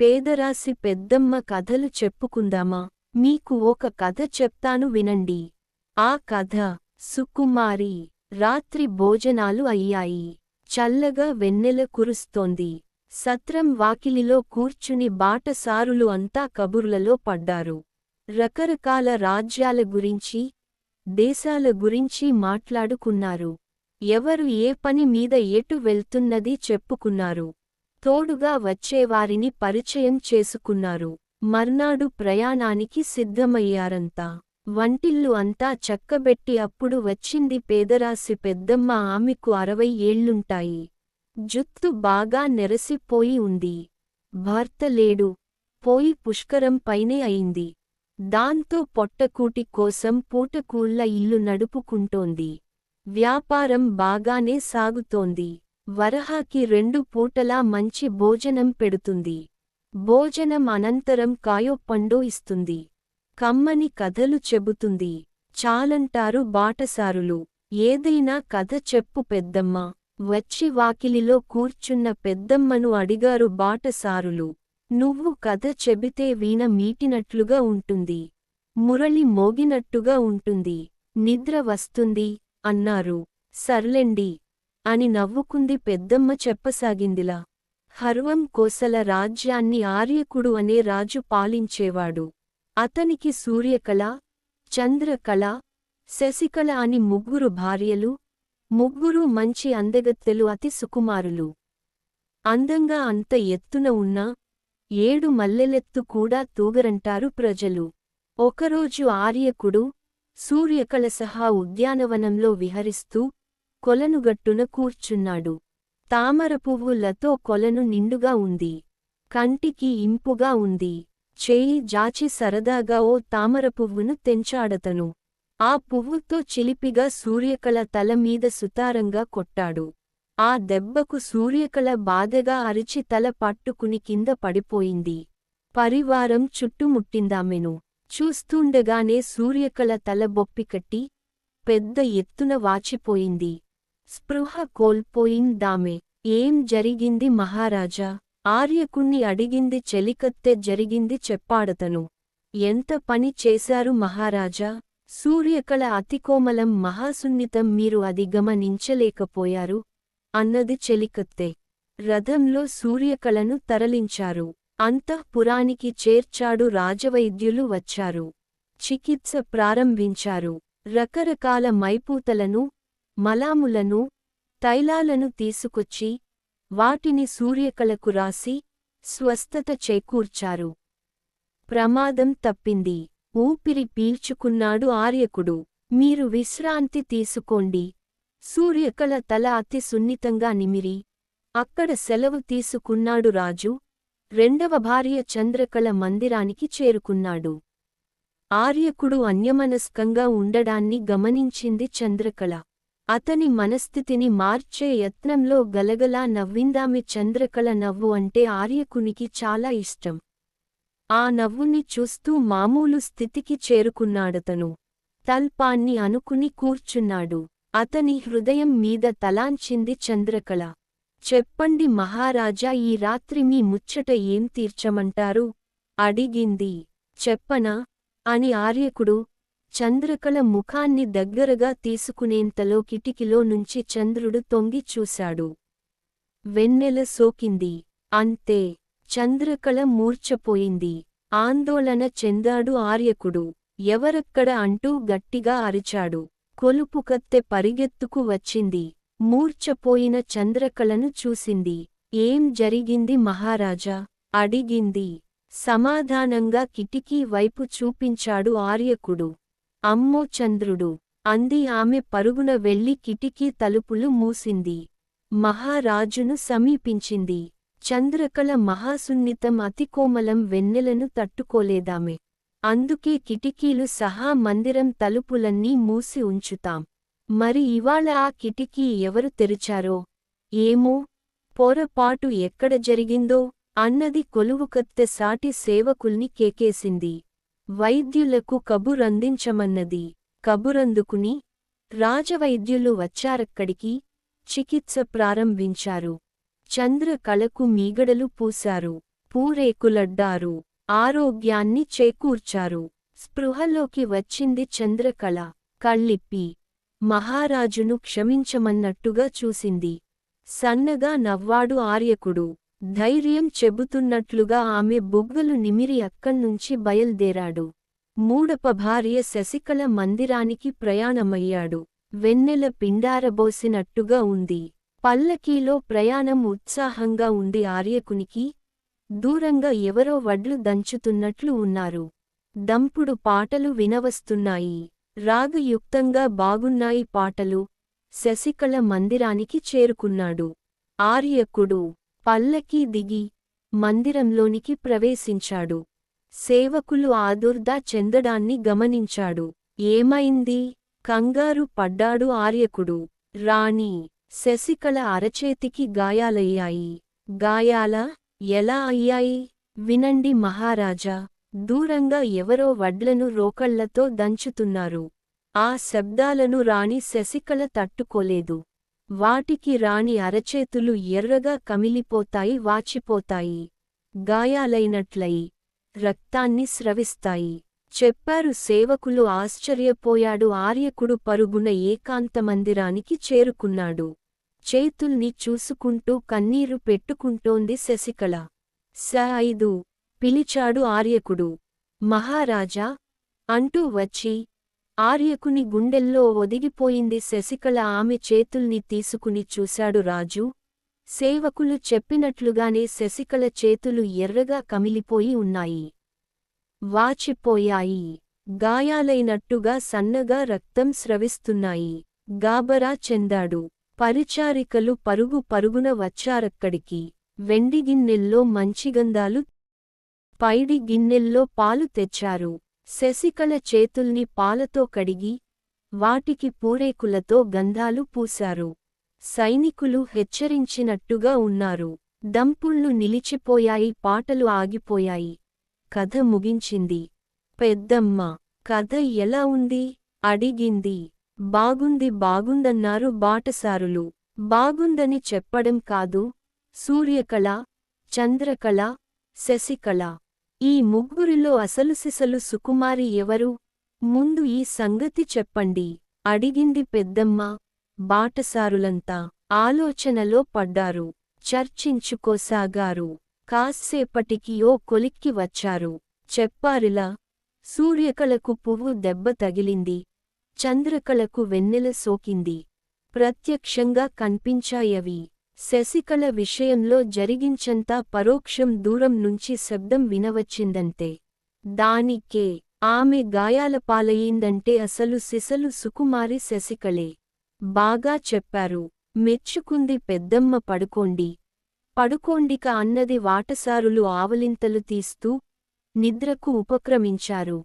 పేదరాశి పెద్దమ్మ కథలు చెప్పుకుందామా? మీకు ఒక కథ చెప్తాను వినండి. ఆ కథ సుకుమారి రాత్రి భోజనాలు అయ్యాయి. చల్లగా వెన్నెల కురుస్తోంది. సత్రం వాకిలిలో కూర్చుని బాటసారులు అంతా కబుర్లలో పడ్డారు. రకరకాల రాజ్యాల గురించి దేశాల గురించి మాట్లాడుకున్నారు. ఎవరు ఏ పని మీద ఎటు వెళ్తున్నది చెప్పుకున్నారు. తోడుగా వచ్చేవారిని పరిచయం చేసుకున్నారు. మర్నాడు ప్రయాణానికి సిద్ధమయ్యారంతా. వంటిల్లు అంతా చక్కబెట్టి అప్పుడు వచ్చింది పేదరాశి పెద్దమ్మ ఆమెకు అరవై ఏళ్ళుంటాయి జుత్తు బాగా నెరసిపోయి ఉంది. భర్త లేడు. పోయి పుష్కరం పైనే అయింది. దాంతో పొట్టకూటి కోసం పూటకూళ్ళ ఇల్లు నడుపుకుంటోంది. వ్యాపారం బాగానే సాగుతోంది. వరహాకి రెండు పూటలా మంచి భోజనం పెడుతుంది. భోజనం అనంతరం కాయొప్పండో ఇస్తుంది. కమ్మని కథలు చెబుతుంది. చాలంటారు బాటసారులు. ఏదైనా కథ చెప్పు పెద్దమ్మ. వచ్చి వాకిలిలో కూర్చున్న పెద్దమ్మను అడిగారు బాటసారులు. నువ్వు కథ చెబితే వీణ మీటినట్లుగా ఉంటుంది. మురళి మోగినట్టుగా ఉంటుంది. నిద్ర వస్తుంది అన్నారు. సర్లెండి. అని నవ్వుకుంది పెద్దమ్మ చెప్పసాగిందిలా. హర్వం కోసల రాజ్యాన్ని ఆర్యకుడు అనే రాజు పాలించేవాడు. అతనికి సూర్యకళ చంద్రకళ శశికళ అని ముగ్గురు భార్యలు ముగ్గురు మంచి అందగత్తెలు అతి సుకుమారులు. అందంగా అంత ఎత్తున ఉన్నా ఏడు మల్లెలెత్తు కూడా తూగరంటారు ప్రజలు. ఒకరోజు ఆర్యకుడు సూర్యకళ సహా ఉద్యానవనంలో విహరిస్తూ కొలనుగట్టున కూర్చున్నాడు. తామర పువ్వులతో కొలను నిండుగా ఉంది. కంటికి ఇంపుగా ఉంది. చేయి జాచి సరదాగా ఓ తామర పువ్వును తెంచాడతను. ఆ పువ్వుతో చిలిపిగా సూర్యకళ తల మీద సుతారంగా కొట్టాడు. ఆ దెబ్బకు సూర్యకళ బాధగా అరిచి తల పట్టుకుని కింద పడిపోయింది. పరివారం చుట్టుముట్టిందామెను. చూస్తుండగానే సూర్యకళ తల బొప్పికట్టి పెద్ద ఎత్తున వాచిపోయింది. స్పృహ కోల్పోయిందామె. ఏం జరిగింది మహారాజా? ఆర్యకుణ్ణి అడిగింది చెలికత్తె జరిగింది చెప్పాడతను. ఎంత పని చేశారు మహారాజా? సూర్యకళ అతికోమలం మహాసున్నితం మీరు అది గమనించలేకపోయారు? అన్నది చెలికత్తె. రథంలో సూర్యకళను తరలించారు. అంతఃపురానికి చేర్చాడు రాజవైద్యులు వచ్చారు. చికిత్స ప్రారంభించారు. రకరకాల మైపూతలను మలాములను తైలాలను తీసుకొచ్చి వాటిని సూర్యకళకు రాసి స్వస్థత చేకూర్చారు. ప్రమాదం తప్పింది. ఊపిరి పీల్చుకున్నాడు ఆర్యకుడు. మీరు విశ్రాంతి తీసుకోండి. సూర్యకళ తల అతి సున్నితంగా నిమిరి. అక్కడ సెలవు తీసుకున్నాడు రాజు. రెండవ భార్య చంద్రకళ మందిరానికి చేరుకున్నాడు. ఆర్యకుడు అన్యమనస్కంగా ఉండడాన్ని గమనించింది చంద్రకళ. అతని మనస్థితిని మార్చే యత్నంలో గలగలా నవ్విందామి చంద్రకళ నవ్వు అంటే ఆర్యకునికి చాలా ఇష్టం. ఆ నవ్వుని చూస్తూ మామూలు స్థితికి చేరుకున్నాడతను. తల్పాన్ని అనుకుని కూర్చున్నాడు. అతని హృదయం మీద తలాంచింది చంద్రకళ. చెప్పండి మహారాజా ఈ రాత్రి మీ ముచ్చట ఏం తీర్చమంటారు? అడిగింది. చెప్పనా? అని ఆర్యకుడు చంద్రకళ ముఖాన్ని దగ్గరగా తీసుకునేంతలో కిటికీలో నుంచి చంద్రుడు తొంగి చూశాడు. వెన్నెల సోకింది. అంతే. చంద్రకళ మూర్ఛపోయింది. ఆందోళన చెందాడు ఆర్యకుడు. ఎవరక్కడ అంటూ గట్టిగా అరిచాడు. కొలుపు కత్తె పరిగెత్తుకు వచ్చింది. మూర్ఛపోయిన చంద్రకళను చూసింది. ఏం జరిగింది మహారాజా? అడిగింది. సమాధానంగా కిటికీ వైపు చూపించాడు ఆర్యకుడు. అమ్మో చంద్రుడు! అంది ఆమె పరుగున వెళ్ళి కిటికీ తలుపులు మూసింది. మహారాజును సమీపించింది. చంద్రకళ మహాసున్నితం అతికోమలం వెన్నెలను తట్టుకోలేదామె. అందుకే కిటికీలు సహా మందిరం తలుపులన్నీ మూసి ఉంచుతాం. మరి ఇవాళ ఆ కిటికీ ఎవరు తెరిచారో? ఏమో? పొరపాటు ఎక్కడ జరిగిందో? అన్నది కొలువుకత్తె సాటి సేవకుల్ని కేకేసింది. వైద్యులకు కబురందించమన్నది. కబురందుకుని రాజవైద్యులు వచ్చారక్కడికి చికిత్స ప్రారంభించారు. చంద్ర కళకు మీగడలు పూశారు. పూరేకులడ్డారు. ఆరోగ్యాన్ని చేకూర్చారు. స్పృహలోకి వచ్చింది చంద్రకళ కళ్ళిప్పి. మహారాజును క్షమించమన్నట్టుగా చూసింది. సన్నగా నవ్వాడు ఆర్యకుడు. ధైర్యం చెబుతున్నట్లుగా ఆమె బుగ్గలు నిమిరి అక్కణ్నుంచి బయల్దేరాడు. మూడప భార్య శశికళ మందిరానికి ప్రయాణమయ్యాడు. వెన్నెల పిండారబోసినట్టుగా ఉంది. పల్లకీలో ప్రయాణం ఉత్సాహంగా ఉంది ఆర్యకునికి దూరంగా ఎవరో వడ్లు దంచుతున్నట్లు ఉన్నారు. దంపుడు పాటలు వినవస్తున్నాయి. రాగయుక్తంగా బాగున్నాయి పాటలు. శశికళ మందిరానికి చేరుకున్నాడు. ఆర్యకుడు పల్లకీ దిగి మందిరంలోనికి ప్రవేశించాడు. సేవకులు ఆదుర్దా చెందడాన్ని గమనించాడు. ఏమైంది? కంగారు పడ్డాడు ఆర్యకుడు. రాణి శశికళ అరచేతికి గాయాలయ్యాయి. గాయాల? ఎలా అయ్యాయి? వినండి మహారాజా. దూరంగా ఎవరో వడ్లను రోకళ్ళతో దంచుతున్నారు. ఆ శబ్దాలను రాణి శశికళ తట్టుకోలేదు. వాటికి రాణి అరచేతులు ఎర్రగా కమిలిపోతాయి వాచిపోతాయి గాయాలైనట్లయి రక్తాన్ని స్రవిస్తాయి. చెప్పారు సేవకులు ఆశ్చర్యపోయాడు ఆర్యకుడు పరుగున ఏకాంతమందిరానికి చేరుకున్నాడు. చేతుల్ని చూసుకుంటూ కన్నీరు పెట్టుకుంటోంది శశికళ. స ఐదు పిలిచాడు ఆర్యకుడు. మహారాజా అంటూ వచ్చి ఆర్యకుని గుండెల్లో ఒదిగిపోయింది శశికళ ఆమె చేతుల్ని తీసుకుని చూశాడు రాజు. సేవకులు చెప్పినట్లుగానే శశికళ చేతులు ఎర్రగా కమిలిపోయి ఉన్నాయి. వాచిపోయాయి. గాయాలైనట్టుగా సన్నగా రక్తం స్రవిస్తున్నాయి. గాబరా చెందాడు. పరిచారికలు పరుగు పరుగున వచ్చారక్కడికి. వెండి గిన్నెల్లో మంచిగంధాలు పైడి గిన్నెల్లో పాలు తెచ్చారు. శశికళ చేతుల్ని పాలతో కడిగి వాటికి పూరేకులతో గంధాలు పూశారు. సైనికులు హెచ్చరించినట్టుగా ఉన్నారు. దంపుళ్ళు నిలిచిపోయాయి పాటలు ఆగిపోయాయి. కథ ముగించింది. పెద్దమ్మ కథ ఎలా ఉంది? అడిగింది. బాగుంది బాగుందన్నారు బాటసారులు. బాగుందని చెప్పడం కాదు. సూర్యకళ చంద్రకళ శశికళ. ఈ ముగ్గురిలో అసలు సిసలు సుకుమారి ఎవరు? ముందు ఈ సంగతి చెప్పండి అడిగింది పెద్దమ్మ. బాటసారులంతా ఆలోచనలో పడ్డారు చర్చించుకోసాగారు. కాస్సేపటికి ఓ కొలిక్కి వచ్చారు. చెప్పారిలా సూర్యకళకు పువ్వు దెబ్బ తగిలింది. చంద్రకళకు వెన్నెల సోకింది. ప్రత్యక్షంగా కన్పించాయవి. శశికళ విషయంలో జరిగించంతా పరోక్షం దూరం నుంచి శబ్దం వినవచ్చిందంతే. దానికే ఆమె గాయాల పాలయ్యిందంటే అసలు సిసలు సుకుమారి శశికళే. బాగా చెప్పారు. మెచ్చుకుంది పెద్దమ్మ పడుకోండి. పడుకోండిక అన్నది వాటసారులు ఆవలింతలు తీస్తూ నిద్రకు ఉపక్రమించారు.